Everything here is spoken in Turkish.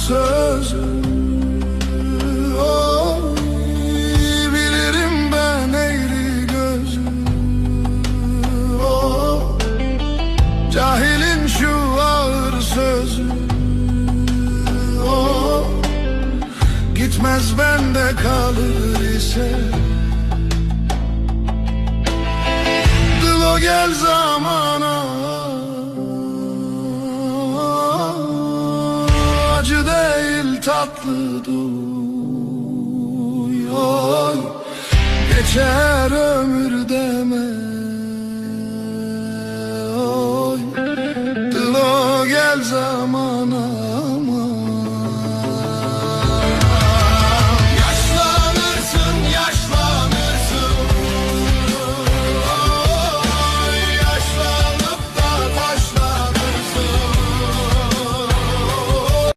sözü Oy, Bilirim ben eğri Oy, Cahilin şu ağır sözü Oy, Gitmez bende kalır ise Dılo gel zamana Acı değil tatlı duyuyor Geçer ömür deme. Oy gel zamana